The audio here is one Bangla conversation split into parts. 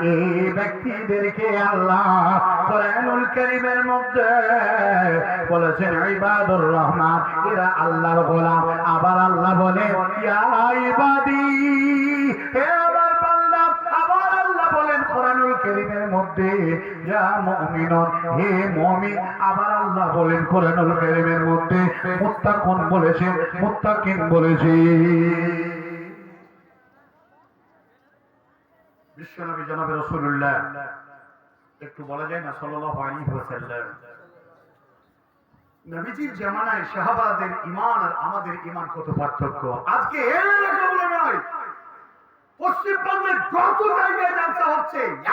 এই ব্যক্তিদেরকে আল্লাহ কোরআনুল মধ্যে বলেছেন, ইবাদুর রহমান। এরা আল্লাহর গোলাম। আবার আল্লাহ বলে, ইয়া ইবাদি, হে আমার বান্দা। আবার আল্লাহ বলেন, কোরআনুল কারীমের মধ্যে ইয়া মুমিনুন, হে মুমিন। আবার আল্লাহ বলেন, কোরআনুল কারীমের মধ্যে মুত্তাকুন মুত্তাকিন বলেছে। বিশ্বনবী জনাবে রাসূলুল্লাহ। একটু বলা যায় না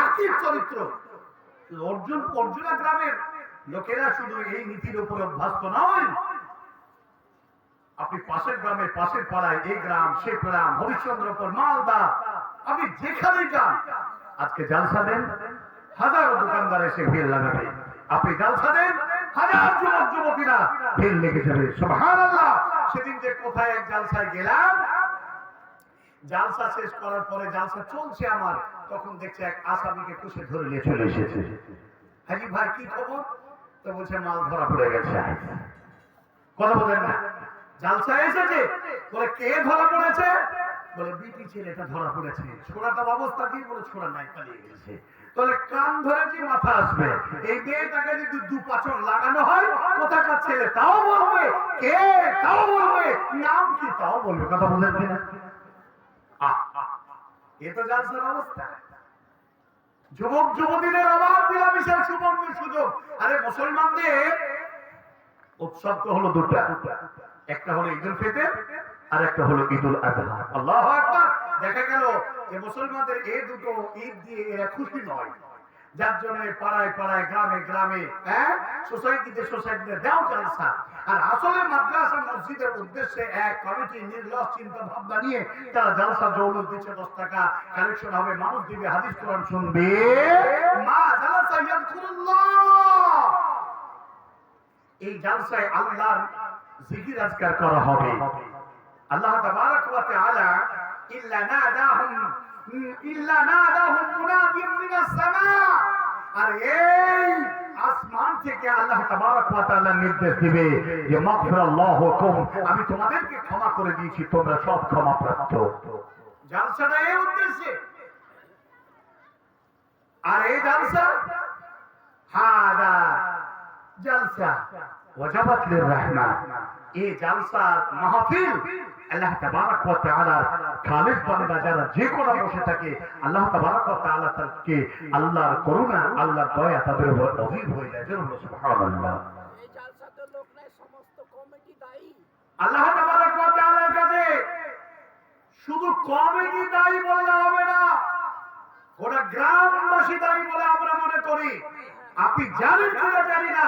একই চরিত্র। অর্জুন গ্রামের লোকেরা শুধু এই নীতির উপর অভ্যস্ত নয়। আপনি পাশের গ্রামে পাশের পাড়ায় এই গ্রাম, সে গ্রাম, হরিশ্চন্দ্রপুর, মালদা আপনি যেখানে যান, আজকে জালসা দেন, হাজারো দোকানদার এসে ভিড় লাগাবে। আপনি জালসা দেন, হাজার যুবক, যুবতীরা ভিড় লেগে যাবে। সেদিন যে কোথায় এক জালসায় গেলাম, জালসা শেষ করার পরে জালসা চলছে আমার, তখন দেখছি এক আসামিকে কুশে ধরে নিয়ে চলে এসেছে। হাজি ভাই, কি খবর? তো বলছে, মাল ধরা পড়ে গেছে। কথা বলেন না। জালসা এসেছে? বলে, কে ধরা পড়েছে? বলে বিটি ছেলেটা ধরা পড়েছে। ছোড়াটার অবস্থা কি? বলে ছোড়া নাই পালিয়ে গেছে। তাহলে কান ধরেছি মাথা আসবে এই মেয়েটাকে যদি দু পাচন লাগানো হয় কোথাকার ছেলে? তাও বলবে। কে? তাও বলবে। নাম কি? তাও বলবে। কথা আহ, আহ, এ তো জালসার অবস্থা। যুবক যুবতীদের অভাব মিলামিশার সুবর্ণ সুযোগ। আরে মুসলমানদের উৎসব তো হলো দুটা। একটা হলো ঈদুল ফিতর আর একটা হলো ঈদুল আজহা আল্লাহু দেখা গেল যে মুসলমানদের এই দুটো ঈদ দিয়ে এরা খুশি নয়। যার জন্য পাড়ায় পাড়ায়, গ্রামে গ্রামে হ্যাঁ? সোসাইটিতে সোসাইটিতে জালসা। আর আসলে মাদ্রাসা মসজিদের উদ্দেশ্যে এক কমিটি নির্লস চিন্তা ভাবনা নিয়ে তারা জালসা দিচ্ছে দশ টাকা। কালেকশন হবে, মানুষ দিবে, হাদিস কোরআন শুনবে। মা জালসা এই জালসায় আল্লাহর জিকির আজকার করা হবে। আল্লাহ তাবারক ওয়া তাআলা ইল্লা নাদাহুম ইল্লা নাদাহুম মুনাদিন মিনাস সামা আর এই আসমান থেকে আল্লাহ তাবারক ওয়া তাআলা নির্দেশ দিবে যে মাগফিরাল্লাহুকুম আমি তোমাদেরকে ক্ষমা করে দিয়েছি, তোমরা সব ক্ষমাপ্রাপ্ত জালসাটা এই উদ্দেশ্যে? আর এই জালসা? হাদা জালসা। ওয়াজাবাত লিররহমান এই জালসা মাহফিল আল্লাহ তাবারক ওয়া খালিস বান্দা যারা যে কোনো বসে থাকে আল্লাহ তাবারক ওয়া তাআলা তাকে আল্লাহর করুণা আল্লাহর দয়া তাদের উপর হয়ে যায়। যেন সুবহানাল্লাহ। এই জালসাতে লোক নাই সমস্ত কমিটি দায়ী। আল্লাহ তাবারক ওয়া তাআলার কাছে শুধু কমিটি দায়ী বললে হবে না গোটা গ্রামবাসী দায়ী বলে আমরা মনে করি। আপনি জানেন কিনা জানি না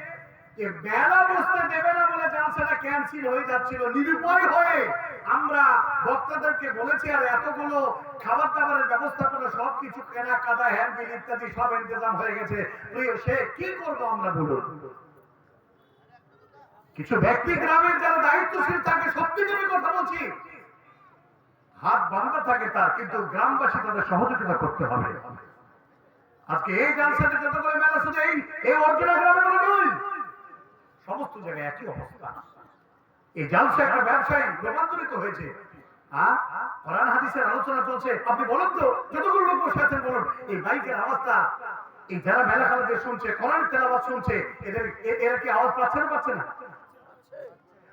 যে মেলা বসতে দেবে না বলে ক্যান্সেল হয়ে যাচ্ছিল, নিরুপায় হয়ে আমরা বলেছি, আর এতগুলো খাবার দাবারের ব্যবস্থাপনা সবকিছু কেনাকাটা হ্যান্ডবিল ইত্যাদি সব ইন্তজাম হয়ে গেছে। প্রিয় সে, কি করব আমরা বলুন? কিছু ব্যক্তি গ্রামের যারা দায়িত্বশীল থাকে সত্যিকারের কথা বলছি। হাত বান্ধা থাকে তার, কিন্তু গ্রামবাসী তাদের সহযোগিতা করতে হবে। আজকে এই জালসাতে যত করে মেলা শুধু এই অর্জনা গ্রামে বলে নয় সমস্ত জায়গায় একই অবস্থা। এই জালসা একটা ব্যবসায়ী রূপান্তরিত হয়েছে। হ্যাঁ হাদিসের আলোচনা চলছে। আপনি বলুন তো, যতগুলো লোক বসে আছেন বলুন, এই বাইকের এই যারা মেলা শুনছে কোরআন তেলাওয়াত শুনছে, এদের এরা কি আওয়াজ পাচ্ছে না পাচ্ছে না?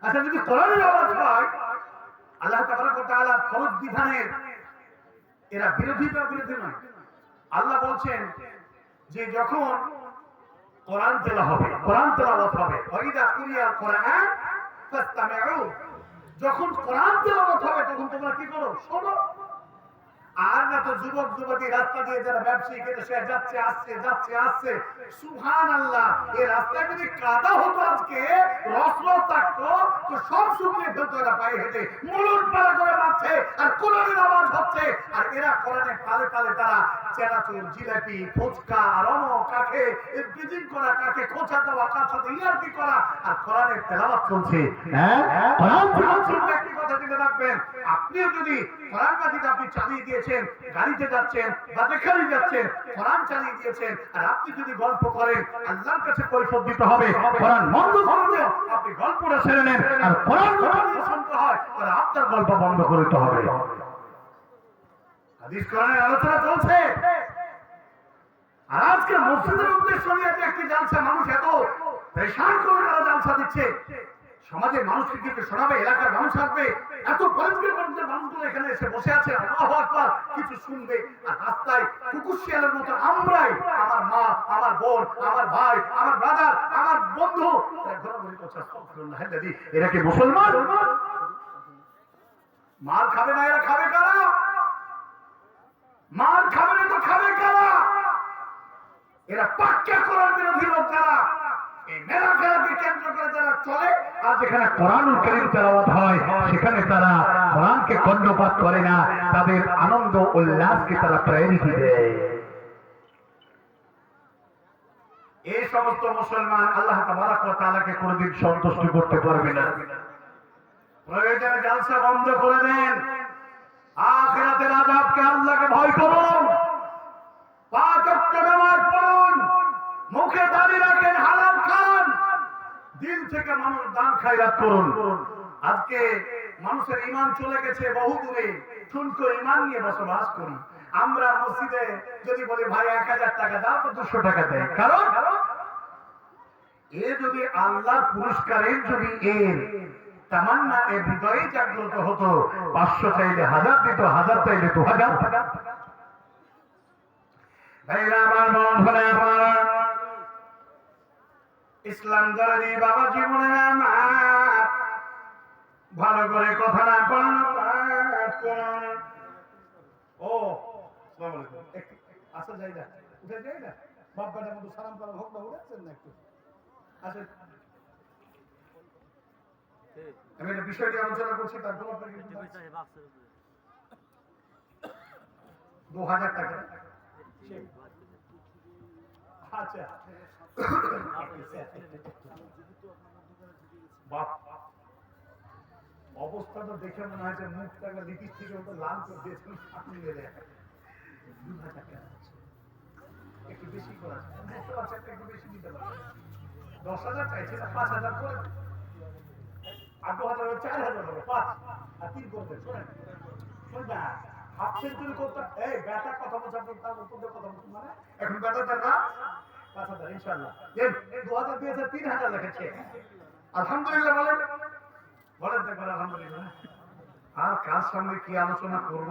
আচ্ছা যদি কোরআনের আওয়াজ আল্লাহ ফরজ বিধানের, এরা বিরোধী বা বিরোধী নয়। আল্লাহ বলছেন যে যখন কোরআন তেলা হবে, কোরআন তেলাওয়াত হবে। ওয়াইদা কুরিয়াল কোরআন যখন কোরআন তেলাওয়াত হবে, তখন তোমরা কি করো? শোনো। আর না তো যুবক, যুবতী রাস্তা দিয়ে যারা ব্যবসায়ী কেটে সে যাচ্ছে, আসছে যাচ্ছে, আসছে। সুহান আল্লাহ এই রাস্তায় যদি কাদা হতো আজকে রস থাকতো, তো সব শুকিয়ে ফেলতো এরা পায়ে হেঁটে। মুলুন পালা করে মারছে, আর কোরআনের আওয়াজ হচ্ছে, আর এরা কোরআনের তালে তালে তারা চেনাচুর জিলাপি ফুচকা রম কাকে বিজিং করা কাকে খোঁচা দেওয়া কার সাথে ইয়ার্কি করা আর কোরআনের তেলাওয়াত চলছে। হ্যাঁ? কোরআন চলছে? একটি কথা দিতে রাখবেন আপনিও যদি কোরআন মাজিদ আপনি চালিয়ে দিয়েছেন গাড়িতে যাচ্ছেন বা যেখানে যাচ্ছেন কোরআন চালিয়ে দিয়েছেন আর আপনি যদি গল্প করেন আল্লাহর কাছে দিতে হবে কোরআন বন্ধ করলে আপনি গল্পটা সেরে নেন আর কোরআন শুনতে হয় তাহলে আপনার গল্প বন্ধ করতে হবে। সমাজের মানুষকে কিন্তু শোনাবে? এলাকার মানুষ আসবে? এত পরিষ্কার মানুষগুলো এখানে এসে বসে আছে কিছু শুনবে। আর রাস্তায় কুকুর শিয়ালের মতো আমরাই আমার মা, আমার বোন, আমার ভাই, আমার ব্রাদার আমার বন্ধু। এরা কি মুসলমান? মার খাবে না, এরা খাবে কারা মার খাবে না তো খাবে কারা এরা পাক্কা কোরআন বিরোধী লোক যারা এই মেলা খেলাকে কেন্দ্র করে যারা চলে, আর যেখানে কোরআনুল কারীম তেলাওয়াত হয়, সেখানে তারা কোরআনকে কর্ণপাত করে না, তাদের আনন্দ উল্লাসকে তারা প্রায়োরিটি দেয়। এই সমস্ত মুসলমান আল্লাহ তাআলাকে কোনোদিন সন্তুষ্ট করতে পারবে না। প্রয়োজনে জালসা বন্ধ করে দেন। আখিরাতের আযাবকে আল্লাহকে ভয় করুন। পাঁচ ওয়াক্ত মুখে দাড়ি রাখেন, হালাল খান। দিল থেকে মানুষ দান খায়রাত করুন। আজকে মানুষের ইমান চলে গেছে বহু দূরে ঠুনকো ইমান নিয়ে বসবাস করি। আমরা মসজিদে যদি বলি, ভাই, এক হাজার টাকা দাও তো দুশো টাকা দেয়। কারণ এ যদি আল্লাহর পুরস্কারের যদি এর তামান্না এ হৃদয়ে জাগ্রত হতো, পাঁচশো চাইলে হাজার দিত, হাজার চাইলে দু হাজার। আমার মন ভরে আমার। ইসলাম দরদি বাবা জীবনে আমার ভালো করে কথা না ও আসসালামু আলাইকুম। একটু আসা যাই না উঠে যাই না বাপ মতো সালাম করা হোক না উঠেছেন না একটু? আসেন। আমি একটা বিষয়টি আলোচনা করছি তারপর আপনাকে দু হাজার টাকা। আচ্ছা। বাপ অবস্থা তো দেখে মনে হয় যে মুখটাকে লিপিস্টিকের মতো লাল করে দিয়েছেন আপনি মেরে দু হাজার টাকা আছে। একটু বেশি করা একটু বেশি পারবেন। দশ হাজার চাইছে পাঁচ হাজার করে। দু হাজার চার হাজার পাঁচ। আর তিন করবেন শোনেন। শোন হাফ সেঞ্চুরি করতে এই, ব্যাটার কথা বলছে তার উপর কথা বলছেন মানে? এখন ব্যাটার পাঁচ হাজার আর কার সামনে কি আলোচনা করব?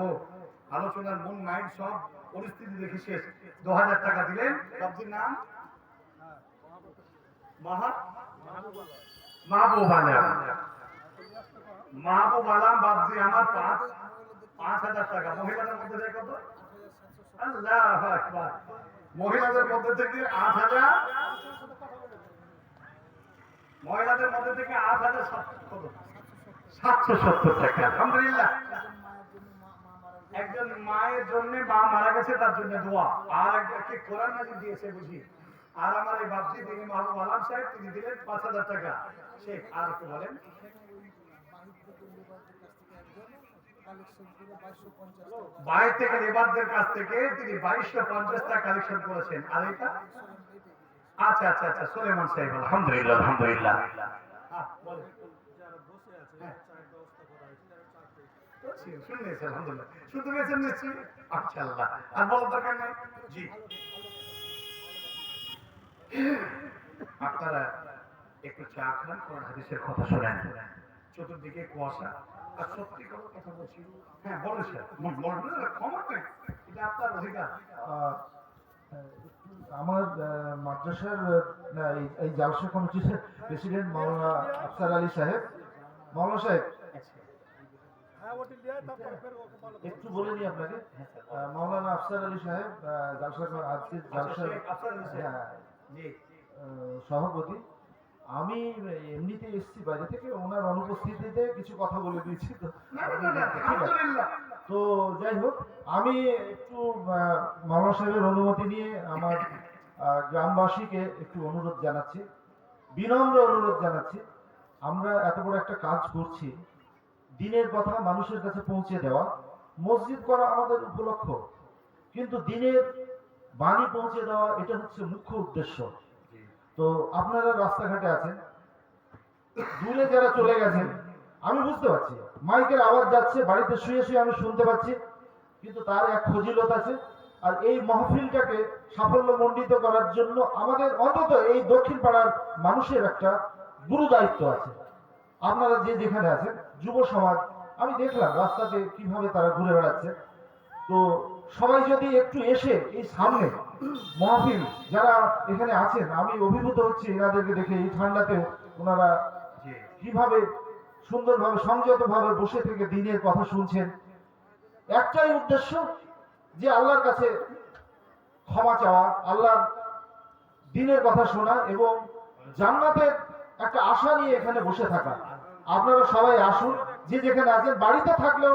আলোচনার মন মাইন্ড সব পরিস্থিতি দেখে শেষ। দু হাজার টাকা দিলেন। সবজির নাম? মাহবুব আলম মাহবুব আলম বাবজি আমার পাঁচ পাঁচ হাজার টাকা। মহিলাদের মধ্যে আল্লাহ মহিলাদের মধ্যে থেকে আট হাজার মহিলাদের মধ্যে থেকে আট হাজার সাতশো সত্তর টাকা। আলহামদুলিল্লাহ। একজন মায়ের জন্য মা মারা গেছে, তার জন্য দোয়া। আর একজনকে কোরআন মাজিদ দিয়েছে বুঝি। আর আমার এই বাপজি তিনি মাহবুব আলম সাহেব, তিনি দিলেন পাঁচ হাজার টাকা। শেখ, আর একটু বলেন। থেকে কাছ থেকে তিনি বাইশশো পঞ্চাশ টাকা কালেকশন করেছেন। আর এটা? আচ্ছা আচ্ছা আচ্ছা সাহেব, আলহামদুলিল্লাহ আলহামদুলিল্লাহ। হ্যাঁ। আপনারা একটু চা খান হাদিসের কথা শোনেন। চতুর্দিকে কুয়াশা। হ্যাঁ বলেন স্যার আমার মাদ্রাসার এই- জালসা কমিটির প্রেসিডেন্ট মাওলানা আফসার আলী সাহেব মাওলানা সাহেব একটু বলে নিই আপনাকে মাওলানা আফসার আলী সাহেব জালসা আলী সাহেব। হ্যাঁ, সভাপতি আমি এমনিতে এসেছি বাইরে থেকে ওনার অনুপস্থিতিতে কিছু কথা বলে দিয়েছি। তো তো যাই হোক আমি একটু আহ, মামা সাহেবের অনুমতি নিয়ে আমার গ্রামবাসীকে একটু অনুরোধ জানাচ্ছি বিনম্র অনুরোধ জানাচ্ছি। আমরা এত বড় একটা কাজ করছি দিনের কথা মানুষের কাছে পৌঁছে দেওয়া। মসজিদ করা আমাদের উপলক্ষ কিন্তু দিনের বাণী পৌঁছে দেওয়া এটা হচ্ছে মুখ্য উদ্দেশ্য। তো আপনারা রাস্তাঘাটে আছেন। দূরে যারা চলে গেছেন, আমি বুঝতে পারছি। মাইকের আওয়াজ যাচ্ছে, বাড়িতে শুয়ে শুয়ে আমি শুনতে পাচ্ছি, কিন্তু তার এক ফজিলত আছে। আর এই মাহফিলটাকে সাফল্য মণ্ডিত করার জন্য আমাদের অন্তত এই দক্ষিণ পাড়ার মানুষের একটা গুরু দায়িত্ব আছে। আপনারা যে যেখানে আছেন, যুব সমাজ, আমি দেখলাম রাস্তাতে কীভাবে তারা ঘুরে বেড়াচ্ছে। তো সবাই যদি একটু এসে এই সামনে মহাফিল যারা এখানে আছেন, আমি অভিভূত হচ্ছি এনাদেরকে দেখে এই ঠান্ডাতেও ওনারা কীভাবে সুন্দরভাবে, সংযতভাবে বসে থেকে দিনের কথা শুনছেন। একটাই উদ্দেশ্য যে আল্লাহর কাছে ক্ষমা চাওয়া, আল্লাহর দিনের কথা শোনা এবং জান্নাতের একটা আশা নিয়ে এখানে বসে থাকা। আপনারা সবাই আসুন, যে যেখানে আছেন, বাড়িতে থাকলেও